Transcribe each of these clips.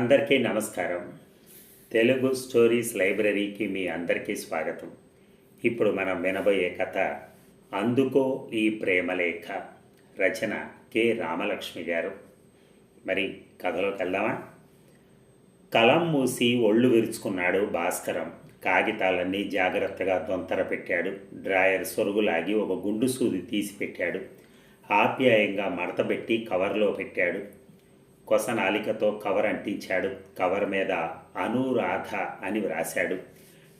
అందరికీ నమస్కారం. తెలుగు స్టోరీస్ లైబ్రరీకి మీ అందరికీ స్వాగతం. ఇప్పుడు మనం వినబోయే కథ అందుకో ఈ ప్రేమలేఖ రచన కె రామలక్ష్మి గారు. మరి కథలోకి వెళ్దామా? కలం మూసి ఒళ్ళు విరుచుకున్నాడు భాస్కరం. కాగితాలన్నీ జాగ్రత్తగా దొంతర పెట్టాడు. డ్రాయర్ సొరుగులాగి ఒక గుండు సూది తీసి పెట్టాడు. ఆప్యాయంగా మడతపెట్టి కవర్లో పెట్టాడు. కొసనాలికతో కవర్ అంటించాడు. కవర్ మీద అనురాధ అని వ్రాశాడు.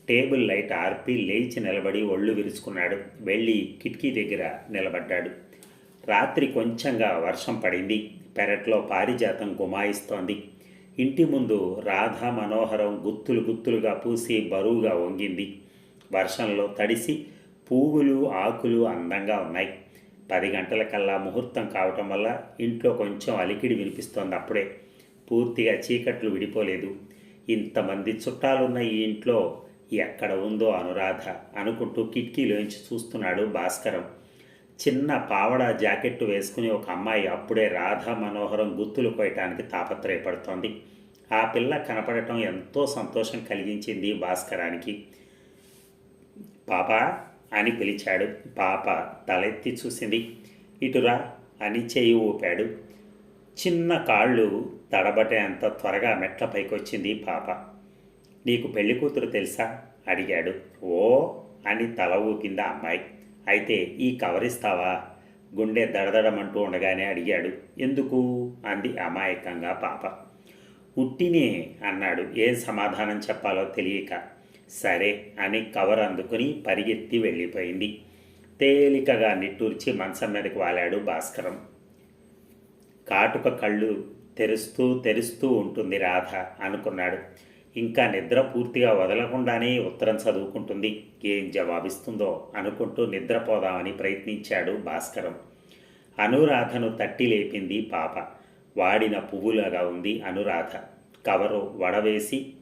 టేబుల్ లైట్ ఆర్పి లేచి నిలబడి ఒళ్ళు విరుచుకున్నాడు. వెళ్ళి కిటికీ దగ్గర నిలబడ్డాడు. రాత్రి కొంచెంగా వర్షం పడింది. పెరట్లో పారిజాతం గుమాయిస్తోంది. ఇంటి ముందు రాధా మనోహరం గుత్తులు గుత్తులుగా పూసి బరువుగా వంగింది. వర్షంలో తడిసి పువ్వులు ఆకులు అందంగా ఉన్నాయి. పది గంటలకల్లా ముహూర్తం కావటం వల్ల ఇంట్లో కొంచెం అలికిడి వినిపిస్తోంది అప్పుడే. పూర్తిగా చీకట్లు విడిపోలేదు. ఇంతమంది చుట్టాలున్న ఈ ఇంట్లో ఎక్కడ ఉందో అనురాధ అనుకుంటూ కిటికీలోంచి చూస్తున్నాడు భాస్కరం. చిన్న పావడ జాకెట్టు వేసుకుని ఒక అమ్మాయి అప్పుడే రాధా మనోహరం గుర్తులు కోయటానికి తాపత్రయపడుతోంది. ఆ పిల్ల కనపడటం ఎంతో సంతోషం కలిగించింది భాస్కరానికి. పాప అని పిలిచాడు. పాప తలెత్తి చూసింది. ఇటురా అని చేయి ఊపాడు. చిన్న కాళ్ళు తడబటే అంత త్వరగా మెట్ల పైకొచ్చింది పాప. నీకు పెళ్ళి కూతురు తెలుసా? అడిగాడు. ఓ అని తల ఊపింది అమ్మాయి. అయితే ఈ కవరిస్తావా? గుండె దడదడమంటూ ఉండగానే అడిగాడు. ఎందుకు? అంది అమాయకంగా పాప. ఉట్టినే అన్నాడు. ఏం సమాధానం చెప్పాలో తెలియక. సరే అని కవర్ అందుకుని పరిగెత్తి వెళ్ళిపోయింది. తేలికగా నిట్టూర్చి మంచం మీదకి వాలాడు భాస్కరం. కాటుక కళ్ళు తెరుస్తూ తెరుస్తూ ఉంటుంది రాధ అనుకున్నాడు. ఇంకా నిద్ర పూర్తిగా వదలకుండానే ఉత్తరం చదువుకుంటుంది. ఏం జవాబిస్తుందో అనుకుంటూ నిద్రపోదామని ప్రయత్నించాడు భాస్కరం. అనురాధను తట్టి లేపింది పాప. వాడిన పువ్వులాగా ఉంది అనురాధ. కవరు వడవేసి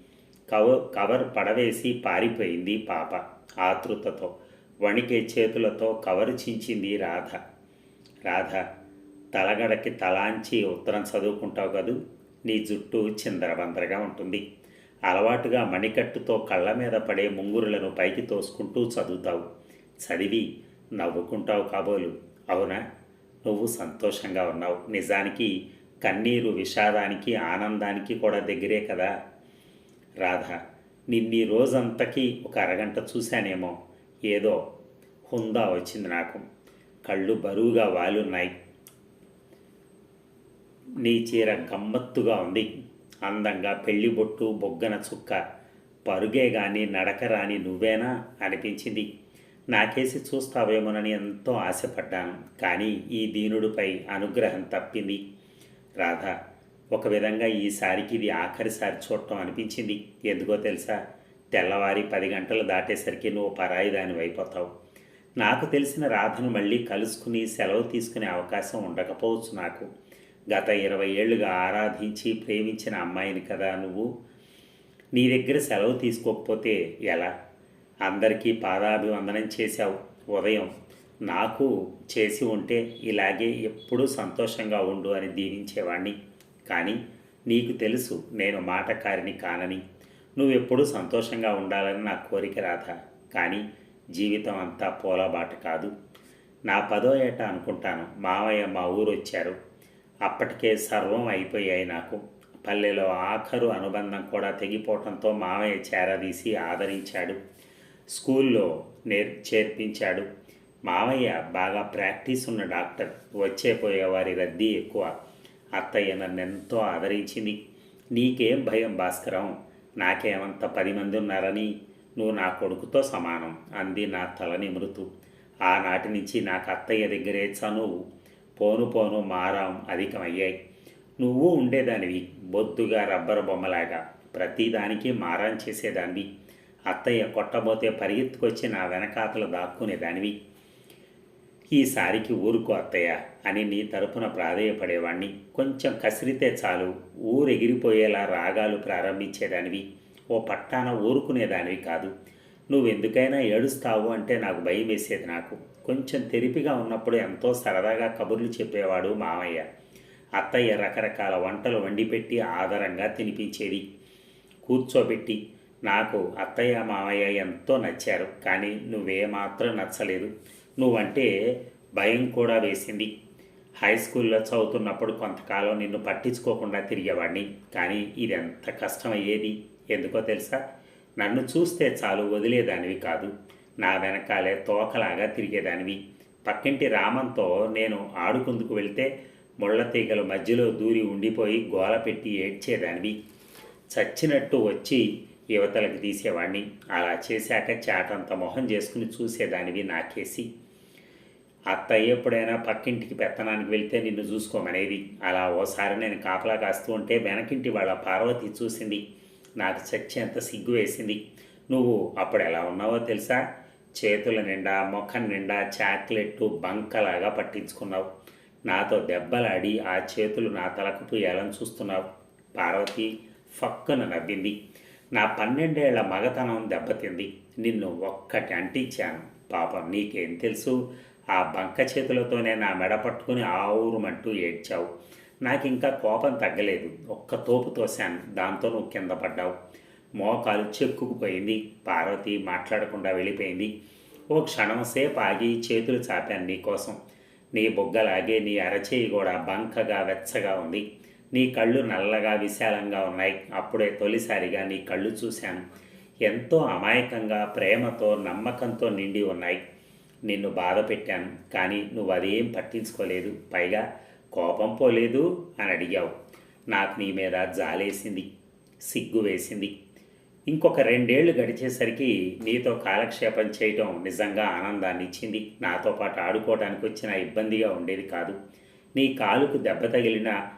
కవ కవర్ పడవేసి పారిపోయింది పాప. ఆతృతతో వణికే చేతులతో కవరు చించింది రాధ. రాధ తలగడకి తలాంచి ఉత్తరం చదువుకుంటావు కదూ? నీ జుట్టు చిందరబందరగా ఉంటుంది. అలవాటుగా మణికట్టుతో కళ్ళ మీద పడే ముంగురులను పైకి తోసుకుంటూ చదువుతావు. చదివి నవ్వుకుంటావు కాబోలు. అవునా? నువ్వు సంతోషంగా ఉన్నావు. నిజానికి కన్నీరు విషాదానికి ఆనందానికి కూడా దగ్గరే కదా. రాధ నిన్నీ రోజంతకీ ఒక అరగంట చూశానేమో. ఏదో హుందా వచ్చింది నాకు. కళ్ళు బరువుగా వాలున్నాయి. నీ చీర గమ్మత్తుగా ఉంది. అందంగా పెళ్ళి బొట్టు బొగ్గన చుక్క. పరుగే గాని నడక రాని నువ్వేనా అనిపించింది. నాకేసి చూస్తావేమోనని ఎంతో ఆశపడ్డాను. కానీ ఈ దీనుడిపై అనుగ్రహం తప్పింది. రాధ ఒక విధంగా ఈసారికి ఇది ఆఖరిసారి చూడటం అనిపించింది. ఎందుకో తెలుసా? తెల్లవారి పది గంటలు దాటేసరికి నువ్వు పరాయి దాని అయిపోతావు నాకు తెలిసిన రాధను మళ్ళీ కలుసుకుని సెలవు తీసుకునే అవకాశం ఉండకపోవచ్చు నాకు. గత ఇరవై ఏళ్ళుగా ఆరాధించి ప్రేమించిన అమ్మాయిని కదా నువ్వు? నీ దగ్గర సెలవు తీసుకోకపోతే ఎలా? అందరికీ పాదాభివందనం చేశావు. ఉదయం నాకు చేసి ఉంటే ఇలాగే ఎప్పుడూ సంతోషంగా ఉండు అని దీవించేవాణ్ణి. కానీ నీకు తెలుసు నేను మాటకారిని కానని. నువ్వెప్పుడూ సంతోషంగా ఉండాలని నా కోరిక రాధ. కానీ జీవితం అంతా పోలబాట కాదు. నా పదో ఏట అనుకుంటాను. మావయ్య మా ఊరు వచ్చారు అప్పటికే సర్వం అయిపోయాయి నాకు. పల్లెలో ఆఖరు అనుబంధం కూడా తెగిపోవటంతో మావయ్య చేరదీసి ఆదరించాడు. స్కూల్లో నేర్ చేర్పించాడు. మావయ్య బాగా ప్రాక్టీస్ ఉన్న డాక్టర్. వచ్చే పోయేవారి రద్దీ ఎక్కువ. అత్తయ్య నన్ను ఎంతో ఆదరించింది. నీకేం భయం భాస్కరం? నాకేమంత పది మంది ఉన్నారని నువ్వు నా కొడుకుతో సమానం అంది నా తల నిమృతు ఆనాటి నుంచి నాకు అత్తయ్య దగ్గరే చనువు. పోను పోను మారాం అధికమయ్యాయి. నువ్వు ఉండేదానివి బొద్దుగా రబ్బరు బొమ్మలాగా. ప్రతిదానికి మారాం చేసేదానివి. అత్తయ్య కొట్టబోతే పరిగెత్తుకొచ్చి నా వెనకాతలు దాక్కునేదానివి. ఈసారికి ఊరుకో అత్తయ్య అని నీ తరపున ప్రాధేయపడేవాణ్ణి. కొంచెం కసిరితే చాలు ఊరెగిరిపోయేలా రాగాలు ప్రారంభించేదానివి. ఓ పట్టాన ఊరుకునేదానివి కాదు. నువ్వెందుకైనా ఏడుస్తావు అంటే నాకు భయం వేసేది నాకు. కొంచెం తెరిపిగా ఉన్నప్పుడు ఎంతో సరదాగా కబుర్లు చెప్పేవాడు మామయ్య. అత్తయ్య రకరకాల వంటలు వండిపెట్టి ఆదరంగా తినిపించేది. కూర్చోబెట్టి నాకు అత్తయ్య మామయ్య ఎంతో నచ్చారు కానీ నువ్వేమాత్రం నచ్చలేదు. నువ్వంటే భయం కూడా వేసింది. హై స్కూల్లో చదువుతున్నప్పుడు కొంతకాలం నిన్ను పట్టించుకోకుండా తిరిగేవాడిని కానీ ఇది ఎంత కష్టమయ్యేది? ఎందుకో తెలుసా? నన్ను చూస్తే చాలు వదిలేదానివి కాదు. నా వెనకాలే తోకలాగా తిరిగేదానివి. పక్కింటి రామంతో నేను ఆడుకుందుకు వెళ్తే ముళ్ళ తీగల మధ్యలో దూరి ఉండిపోయి గోల పెట్టి ఏడ్చేదానివి. చచ్చినట్టు వచ్చి యువతలకు తీసేవాడిని అలా చేశాక చాటంత మొహం చేసుకుని చూసేదానివి నాకేసి అత్తయ్య ఎప్పుడైనా పక్కింటికి పెత్తనానికి వెళ్తే నిన్ను చూసుకోమనేది. అలా ఓసారి నేను కాపలా కాస్తూ ఉంటే వెనకింటి వాళ్ళ పార్వతి చూసింది. నాకు చచ్చేంత సిగ్గు వేసింది. నువ్వు అప్పుడు ఎలా ఉన్నావో తెలుసా? చేతుల నిండా ముఖం నిండా చాక్లెట్టు బంకలాగా పట్టించుకున్నావు. నాతో దెబ్బలాడి ఆ చేతులు నా తలకు పూయాలని చూస్తున్నావు. పార్వతి ఫక్కున నవ్వింది. నా పన్నెండేళ్ళ మగతనం దెబ్బతింది. నిన్ను ఒక్కటి అంటించాను పాపం నీకేం తెలుసు? ఆ బంక చేతులతోనే నా మెడ పట్టుకుని ఆవురుమంటూ ఏడ్చావు. నాకు ఇంకా కోపం తగ్గలేదు. ఒక్క తోపు తోశాను. దాంతో నువ్వు కింద పడ్డావు. మోకాలు చెక్కుకుపోయింది. పార్వతి మాట్లాడకుండా వెళ్ళిపోయింది. ఓ క్షణం సేపు ఆగి చేతులు చాపాను నీకోసం. నీ బొగ్గలాగే నీ అరచేయి కూడా బంకగా వెచ్చగా ఉంది. నీ కళ్ళు నల్లగా విశాలంగా ఉన్నాయి. అప్పుడే తొలిసారిగా నీ కళ్ళు చూశాను. ఎంతో అమాయకంగా ప్రేమతో నమ్మకంతో నిండి ఉన్నాయి. నిన్ను బాధ పెట్టాను కానీ నువ్వు అదేం పట్టించుకోలేదు. పైగా కోపం పోలేదు అని అడిగావు. నాకు నీ మీద జాలేసింది సిగ్గు వేసింది. ఇంకొక రెండేళ్ళు గడిచేసరికి నీతో కాలక్షేపం చేయటం నిజంగా ఆనందాన్ని ఇచ్చింది. నాతో పాటు ఆడుకోవడానికి వచ్చిన ఇబ్బందిగా ఉండేది కాదు. నీ కాలుకు దెబ్బ తగిలిన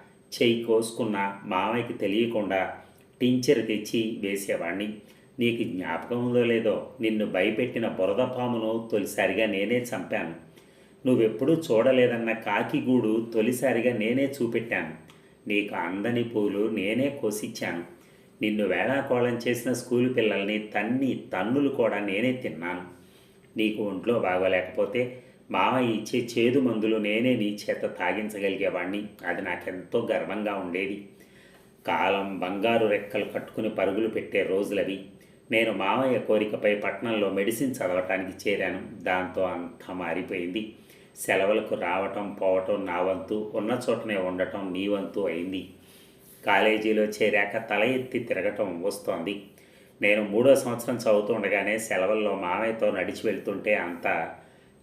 చెయ్యి కోసుకున్న మామయ్యకి తెలియకుండా టించర్ తెచ్చి వేసేవాణ్ణి. నీకు జ్ఞాపకం ఉందో లేదో నిన్ను భయపెట్టిన బురద పామును తొలిసారిగా నేనే చంపాను. నువ్వెప్పుడూ చూడలేదన్న కాకిగూడు తొలిసారిగా నేనే చూపెట్టాను. నీకు అందని పూలు నేనే కోసిచ్చాను. నిన్ను వేళాకోళం చేసిన స్కూల్ పిల్లల్ని తన్ని తన్నులు కూడా నేనే తిన్నాను. నీకు ఒంట్లో బాగోలేకపోతే మామయ్య ఇచ్చే చేదు మందులు నేనే నీ చేత తాగించగలిగేవాణ్ణి. అది నాకెంతో గర్వంగా ఉండేది. కాలం బంగారు రెక్కలు కట్టుకుని పరుగులు పెట్టే రోజులవి. నేను మామయ్య కోరికపై పట్టణంలో మెడిసిన్ చదవటానికి చేరాను. దాంతో అంతా మారిపోయింది. సెలవులకు రావటం పోవటం నా వంతు. ఉన్న చోటనే ఉండటం నీ వంతు అయింది. కాలేజీలో చేరాక తల ఎత్తి తిరగటం వస్తోంది. నేను మూడో సంవత్సరం చదువుతూ ఉండగానే సెలవుల్లో మామయ్యతో నడిచి వెళ్తుంటే అంతా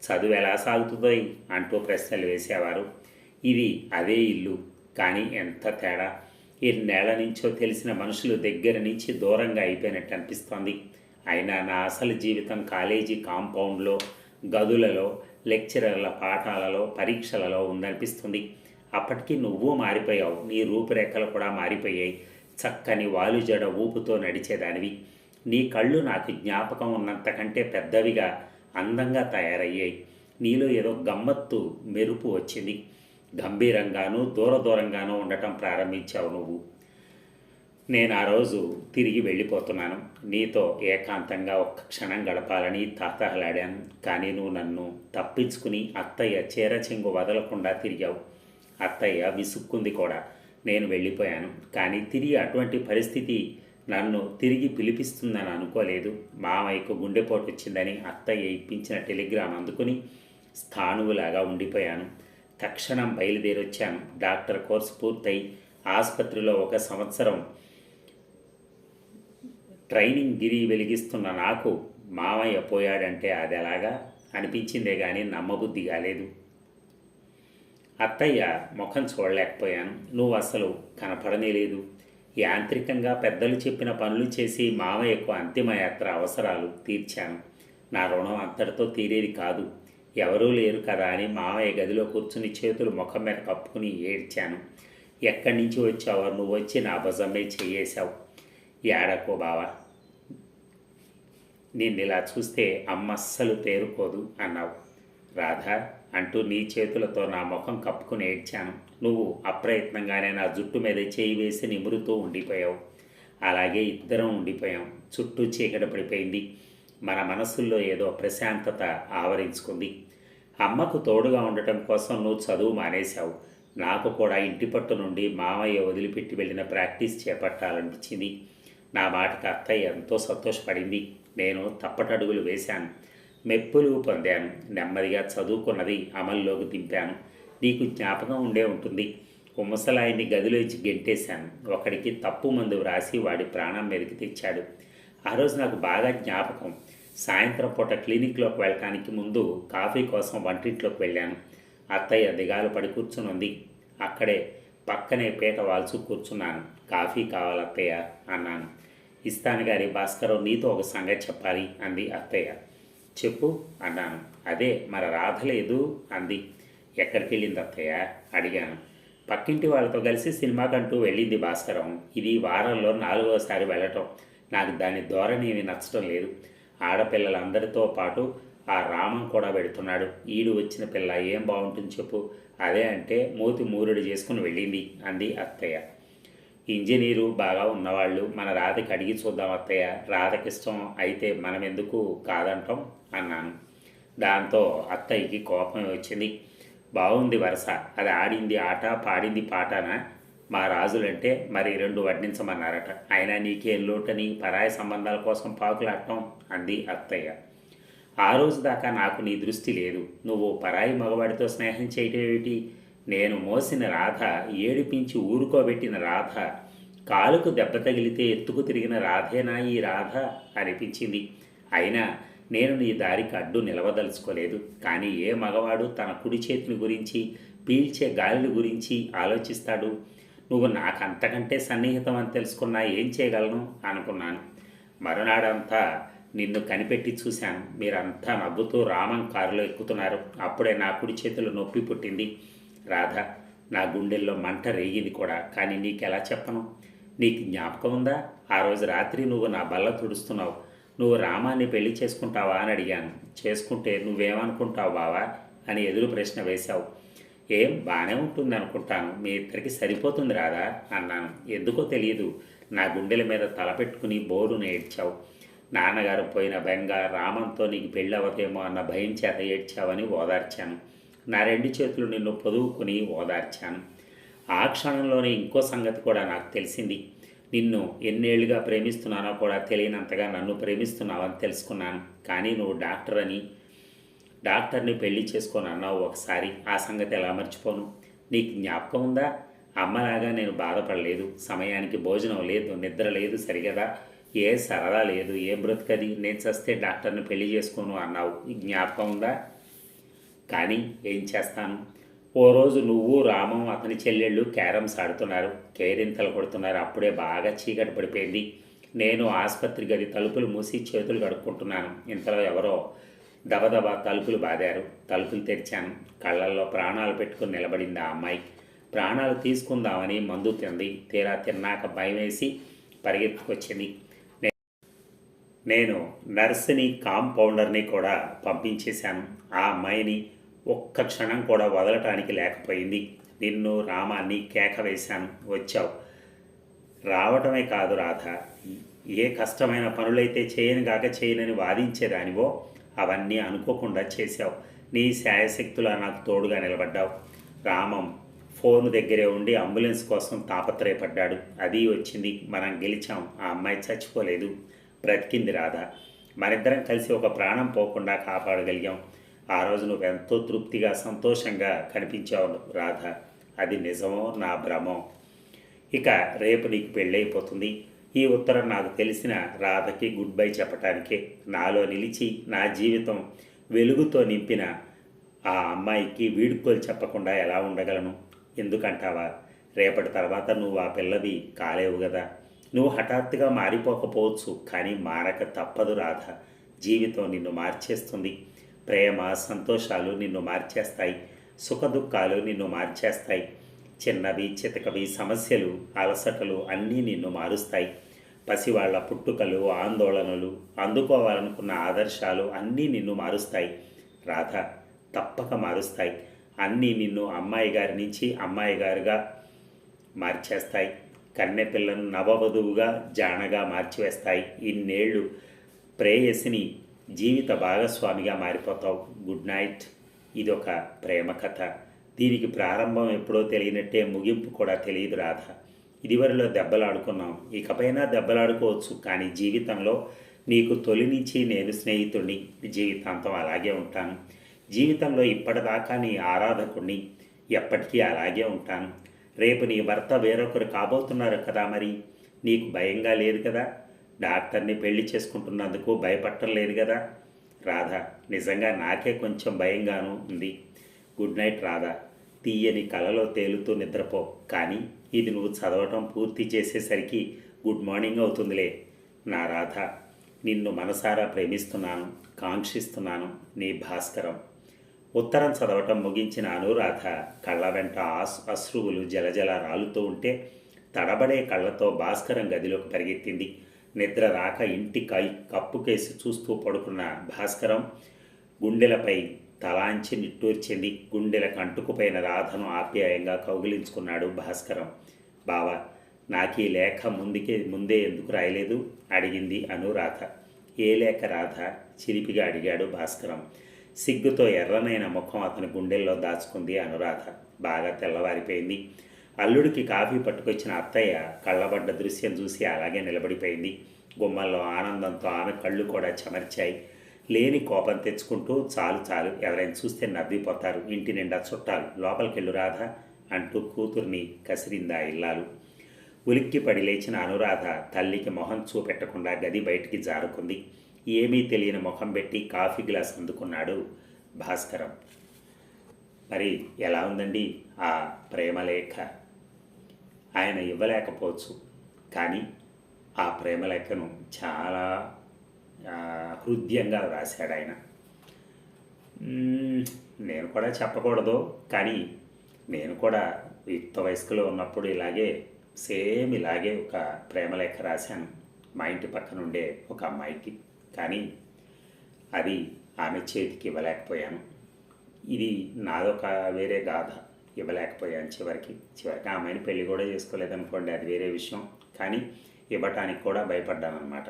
చదువు ఎలా సాగుతుందో అంటూ ప్రశ్నలు వేసేవారు. ఇది అదే ఇల్లు కానీ ఎంత తేడా? ఎన్నేళ్ళ నుంచో తెలిసిన మనుషులు దగ్గర నుంచి దూరంగా అయిపోయినట్టు అనిపిస్తోంది. అయినా నా అసలు జీవితం కాలేజీ కాంపౌండ్లో గదులలో లెక్చరర్ల పాఠాలలో పరీక్షలలో ఉందనిపిస్తుంది. అప్పటికి నువ్వు మారిపోయావు నీ రూపురేఖలు కూడా మారిపోయాయి. చక్కని వాలుజడ ఊపుతో నడిచేదానివి. నీ కళ్ళు నాకు జ్ఞాపకం ఉన్నంతకంటే పెద్దవిగా అందంగా తయారయ్యాయి. నీలో ఏదో గమ్మత్తు మెరుపు వచ్చింది. గంభీరంగానూ దూర దూరంగానూ ఉండటం ప్రారంభించావు నువ్వు. నేను ఆ రోజు తిరిగి వెళ్ళిపోతున్నాను. నీతో ఏకాంతంగా ఒక్క క్షణం గడపాలని తాతహలాడాను. కానీ నువ్వు నన్ను తప్పించుకుని అత్తయ్య చీరచెంగు వదలకుండా తిరిగావు. అత్తయ్య విసుక్కుంది కూడా. నేను వెళ్ళిపోయాను. కానీ తిరిగి అటువంటి పరిస్థితి నన్ను తిరిగి పిలిపిస్తుందని అనుకోలేదు. మామయ్యకు గుండెపోటు వచ్చిందని అత్తయ్య ఇప్పించిన టెలిగ్రామ్ అందుకుని స్థానువులాగా ఉండిపోయాను. తక్షణం బయలుదేరొచ్చాను డాక్టర్ కోర్స్ పూర్తయి. ఆసుపత్రిలో ఒక సంవత్సరం ట్రైనింగ్ గిరి వెలిగిస్తున్న నాకు మామయ్య పోయాడంటే అది ఎలాగా అనిపించిందే కానీ నమ్మబుద్ధి కాలేదు. అత్తయ్య ముఖం చూడలేకపోయాను. నువ్వు అసలు కనపడనే లేదు. యాంత్రికంగా పెద్దలు చెప్పిన పనులు చేసి మామయ్యకు అంతిమయాత్ర అవసరాలు తీర్చాను. నా రుణం అంతటితో తీరేది కాదు. ఎవరూ లేరు కదా అని మామయ్య గదిలో కూర్చుని చేతులు ముఖం మీద కప్పుకుని ఏడ్చాను. ఎక్కడి నుంచి వచ్చావో నువ్వు వచ్చి నా భుజమే చేయేశావు. ఏడకో బావా. నిన్ను ఇలా చూస్తే అమ్మ అస్సలు తేరుకోదు అన్నావు. రాధా అంటూ నీ చేతులతో నా ముఖం కప్పుకుని ఏడ్చాను. నువ్వు అప్రయత్నంగానే నా జుట్టు మీద చేయి వేసి నిమురుతూ ఉండిపోయావు. అలాగే ఇద్దరం ఉండిపోయాం. చుట్టూ చీకటి పడిపోయింది. మన మనసుల్లో ఏదో ప్రశాంతత ఆవరించుకుంది. అమ్మకు తోడుగా ఉండటం కోసం నువ్వు చదువు మానేశావు. నాకు కూడా ఇంటి పట్టు నుండి మామయ్య వదిలిపెట్టి వెళ్ళిన ప్రాక్టీస్ చేపట్టాలనిపించింది. నా మాటకు అత్తయ్య ఎంతో సంతోషపడింది. నేను తప్పటడుగులు వేశాను. మెప్పులు పొందాను. నెమ్మదిగా చదువుకున్నది అమల్లోకి దింపాను. నీకు జ్ఞాపకం ఉండే ఉంటుంది. ముసలాయిని గదిలోంచి గెంటేశాను. ఒకడికి తప్పు మందు వ్రాసి వాడి ప్రాణం మీదకి తెచ్చాడు. ఆ రోజు నాకు బాగా జ్ఞాపకం. సాయంత్రం పూట క్లినిక్లోకి వెళ్ళటానికి ముందు కాఫీ కోసం వంటింట్లోకి వెళ్ళాను. అత్తయ్య దిగాలు పడి కూర్చుని ఉంది అక్కడే పక్కనే పీట వాల్చు కూర్చున్నాను. కాఫీ కావాలి అత్తయ్య అన్నాను. ఇస్తాను గారి భాస్కరం నీతో ఒక సంగతి చెప్పాలి అంది అత్తయ్య. చెప్పు అన్నాను. అదే మరి రాధలేదు అంది. ఎక్కడికి వెళ్ళింది అత్తయ్య? అడిగాను. పక్కింటి వాళ్ళతో కలిసి సినిమాకంటూ వెళ్ళింది భాస్కరం. ఇది వారంలో నాలుగోసారి వెళ్ళటం. నాకు దాని ధోరణి నచ్చటం నచ్చడం లేదు. ఆడపిల్లలందరితో పాటు ఆ రామం కూడా పెడుతున్నాడు. ఈడు వచ్చిన పిల్ల ఏం బాగుంటుంది చెప్పు. అదే అంటే మూతి మూరుడు చేసుకుని వెళ్ళింది అంది అత్తయ్య. ఇంజనీరు బాగా ఉన్నవాళ్ళు మన రాధకి అడిగి చూద్దాం అత్తయ్య. రాధకి ఇష్టం అయితే మనం ఎందుకు కాదంటాం అన్నాను. దాంతో అత్తయ్యకి కోపం వచ్చింది. బాగుంది వరుస. అది ఆడింది ఆట పాడింది పాటన? మా రాజులంటే మరి రెండు వడ్డించమన్నారట. అయినా నీకేం లోటని పరాయ సంబంధాల కోసం పాకులాడటం అంది అత్తయ్య. ఆ రోజు దాకా నాకు నీ దృష్టి లేదు. నువ్వు పరాయి మగవాడితో స్నేహం చేయటం ఏమిటి? నేను మోసిన రాధ ఏడిపించి ఊరుకోబెట్టిన రాధ కాలుకు దెబ్బ తగిలితే ఎత్తుకు తిరిగిన రాధేనా ఈ రాధ? అనిపించింది. అయినా నేను నీ దారికి అడ్డు నిలవదలుచుకోలేదు. కానీ ఏ మగవాడు తన కుడి చేతిని గురించి పీల్చే గాలిని గురించి ఆలోచిస్తాడు? నువ్వు నాకంతకంటే సన్నిహితం అని తెలుసుకున్నా ఏం చేయగలను అనుకున్నాను. మరునాడంతా నిన్ను కనిపెట్టి చూశాను. మీరంతా నవ్వుతూ రామం కారులో ఎక్కుతున్నారు. అప్పుడే నా కుడి చేతులు నొప్పి పుట్టింది. రాధ నా గుండెల్లో మంట రేగింది కూడా. కానీ నీకెలా చెప్పను? నీకు జ్ఞాపకం ఉందా? ఆ రోజు రాత్రి నువ్వు నా బల్ల తుడుస్తున్నావు. నువ్వు రామాన్ని పెళ్ళి చేసుకుంటావా అని అడిగాను. చేసుకుంటే నువ్వేమనుకుంటావు బావా? అని ఎదురు ప్రశ్న వేశావు. ఏం బాగానే ఉంటుంది అనుకుంటాను మీ ఇద్దరికి సరిపోతుంది రాదా అన్నాను. ఎందుకో తెలియదు. నా గుండెల మీద తలపెట్టుకుని బోరును ఏడ్చావు నాన్నగారు పోయిన భయంగా రామంతో నీకు పెళ్ళవదేమో అన్న భయం చేత ఏడ్చావని ఓదార్చాను. నా రెండు చేతులు నిన్ను పొదువుకుని ఓదార్చాను. ఆ క్షణంలోనే ఇంకో సంగతి కూడా నాకు తెలిసింది. నిన్ను ఎన్నేళ్ళుగా ప్రేమిస్తున్నానో కూడా తెలియనంతగా నన్ను ప్రేమిస్తున్నావని తెలుసుకున్నాను. కానీ నువ్వు డాక్టర్ అని డాక్టర్ని పెళ్ళి చేసుకొని అన్నావు ఒకసారి. ఆ సంగతి ఎలా మర్చిపోను? నీకు జ్ఞాపకం ఉందా? అమ్మలాగా నేను బాధపడలేదు. సమయానికి భోజనం లేదు నిద్ర లేదు సరిగదా? ఏ సరదా లేదు ఏ బ్రతుకది? నేను చస్తే డాక్టర్ని పెళ్ళి చేసుకోను అన్నావు. జ్ఞాపకం ఉందా? కానీ ఏం చేస్తాను? ఓ రోజు నువ్వు రామం అతని చెల్లెళ్ళు క్యారమ్స్ ఆడుతున్నారు. కేరింతలు కొడుతున్నారు. అప్పుడే బాగా చీకటి పడిపోయింది. నేను ఆసుపత్రి గది తలుపులు మూసి చేతులు కడుక్కుంటున్నాను. ఇంతలో ఎవరో దబదబా తలుపులు బాదారు. తలుపులు తెరిచాను కళ్ళల్లో ప్రాణాలు పెట్టుకుని నిలబడింది ఆ అమ్మాయి. ప్రాణాలు తీసుకుందామని మందు తింది. తీరా తిన్నాక భయం వేసి పరిగెత్తుకొచ్చింది నేను నర్సుని కాంపౌండర్ని కూడా పంపించేశాను. ఆ అమ్మాయిని ఒక్క క్షణం కూడా వదలటానికి లేకపోయింది. నిన్ను రామాన్ని కేక వేశాను. వచ్చావు. రావటమే కాదు రాధ. ఏ కష్టమైన పనులైతే చేయను కాక చేయనని వాదించేదానివో అవన్నీ అనుకోకుండా చేశావు. నీ శాయశక్తులా నాకు తోడుగా నిలబడ్డావు. రామం ఫోన్ దగ్గరే ఉండి అంబులెన్స్ కోసం తాపత్రయపడ్డాడు. అది వచ్చింది. మనం గెలిచాం. ఆ అమ్మాయి చచ్చిపోలేదు. బ్రతికింది రాధ. మనిద్దరం కలిసి ఒక ప్రాణం పోకుండా కాపాడగలిగాం. ఆ రోజు నువ్వు ఎంతో తృప్తిగా సంతోషంగా కనిపించావు రాధ. అది నిజమో నా భ్రమం? ఇక రేపు నీకు పెళ్ళైపోతుంది. ఈ ఉత్తరం నాకు తెలిసిన రాధకి గుడ్ బై చెప్పటానికే. నాలో నిలిచి నా జీవితం వెలుగుతో నింపిన ఆ అమ్మాయికి వీడుకోలు చెప్పకుండా ఎలా ఉండగలను? ఎందుకంటావా? రేపటి తర్వాత నువ్వు ఆ పిల్లది కాలేవు కదా నువ్వు హఠాత్తుగా మారిపోకపోవచ్చు కానీ మారక తప్పదు రాధ. జీవితం నిన్ను మార్చేస్తుంది. ప్రేమ సంతోషాలు నిన్ను మార్చేస్తాయి. సుఖదుఖాలు నిన్ను మార్చేస్తాయి. చిన్నవి చితకవి సమస్యలు అలసటలు అన్నీ నిన్ను మారుస్తాయి. పసివాళ్ళ పుట్టుకలు ఆందోళనలు అందుకోవాలనుకున్న ఆదర్శాలు అన్నీ నిన్ను మారుస్తాయి. రాధ తప్పక మారుస్తాయి. అన్నీ నిన్ను అమ్మాయి గారి నుంచి అమ్మాయి గారుగా మార్చేస్తాయి. కన్నెపిల్లను నవవధువుగా జానగా మార్చివేస్తాయి. ఇన్నేళ్ళు ప్రేయసిని జీవిత భాగస్వామిగా మారిపోతావు. Good night. ఇది ఒక ప్రేమ కథ దీనికి ప్రారంభం ఎప్పుడో తెలియనట్టే ముగింపు కూడా తెలియదు రాధ. ఇదివరలో దెబ్బలాడుకున్నాం. ఇకపైనా దెబ్బలాడుకోవచ్చు. కానీ జీవితంలో నీకు తొలి నుంచి నేను స్నేహితుడిని జీవితాంతం అలాగే ఉంటాను. జీవితంలో ఇప్పటిదాకా నీ ఆరాధకుణ్ణి ఎప్పటికీ అలాగే ఉంటాను. రేపు నీ భర్త వేరొకరు కాబోతున్నారు కదా మరి. నీకు భయంగా లేదు కదా? డాక్టర్ని పెళ్ళి చేసుకుంటున్నందుకు భయపడటం లేదు కదా? రాధా నిజంగా నాకే కొంచెం భయంగాను ఉంది. Good night Radha. తీయని కలలో తేలుతూ నిద్రపో. కానీ ఇది నువ్వు చదవటం పూర్తి చేసేసరికి గుడ్ మార్నింగ్ అవుతుందిలే. నా రాధ నిన్ను మనసారా ప్రేమిస్తున్నాను కాంక్షిస్తున్నాను నీ భాస్కరం. ఉత్తరం చదవటం ముగించిన అనురాధ కళ్ళ వెంట ఆస్ అశ్రువులు జలజల రాలుతూ ఉంటే తడబడే కళ్ళతో భాస్కరం గదిలోకి పరిగెత్తింది. నిద్ర రాక ఇంటి కై కప్పుకేసి చూస్తూ పడుకున్న భాస్కరం గుండెలపై తలాంచి నిట్టూర్చింది గుండెలకు అంటుకుపోయిన రాధను ఆప్యాయంగా కౌగిలించుకున్నాడు భాస్కరం. బావా నాకు ఈ లేఖ ముందుకే ముందే ఎందుకు రాయలేదు? అడిగింది అనురాధ ఏ లేఖ రాధ? చిలిపిగా అడిగాడు భాస్కరం. సిగ్గుతో ఎర్రనైన ముఖం అతని గుండెల్లో దాచుకుంది అనురాధ బాగా తెల్లవారిపోయింది. అల్లుడికి కాఫీ పట్టుకొచ్చిన అత్తయ్య కళ్ళబడ్డ దృశ్యం చూసి అలాగే నిలబడిపోయింది. గుమ్మల్లో ఆనందంతో ఆమె కళ్ళు కూడా చెమర్చాయి. లేని కోపం తెచ్చుకుంటూ చాలు చాలు ఎవరైనా చూస్తే నవ్విపోతారు. ఇంటి నిండా చుట్టాలు లోపలికెళ్ళు రాధా అంటూ కూతుర్ని కసిరిందా ఇల్లాలు. ఉలిక్కి పడి లేచిన అనురాధ తల్లికి మొహం చూపెట్టకుండా గది బయటికి జారుకుంది. ఏమీ తెలియని ముఖం పెట్టి కాఫీ గ్లాస్ అందుకున్నాడు భాస్కరం. మరి ఎలా ఉందండి ఆ ప్రేమలేఖ? ఆయన ఇవ్వలేకపోవచ్చు. కానీ ఆ ప్రేమలేఖను చాలా హృద్యంగా వ్రాశాడు ఆయన. నేను కూడా చెప్పకూడదు కానీ నేను కూడా యుక్త వయస్కులో ఉన్నప్పుడు ఇలాగే సేమ్ ఇలాగే ఒక ప్రేమ ప్రేమలేఖ రాశాను మా ఇంటి పక్కన ఉండే ఒక అమ్మాయికి. కానీ అది ఆమె చేతికి ఇవ్వలేకపోయాను. ఇది నాదొక వేరే గాథ ఇవ్వలేకపోయాను చివరికి. చివరికి ఆ అమ్మాయిని పెళ్ళి కూడా చేసుకోలేదనుకోండి అది వేరే విషయం. కానీ ఇవ్వటానికి కూడా భయపడ్డాను అనమాట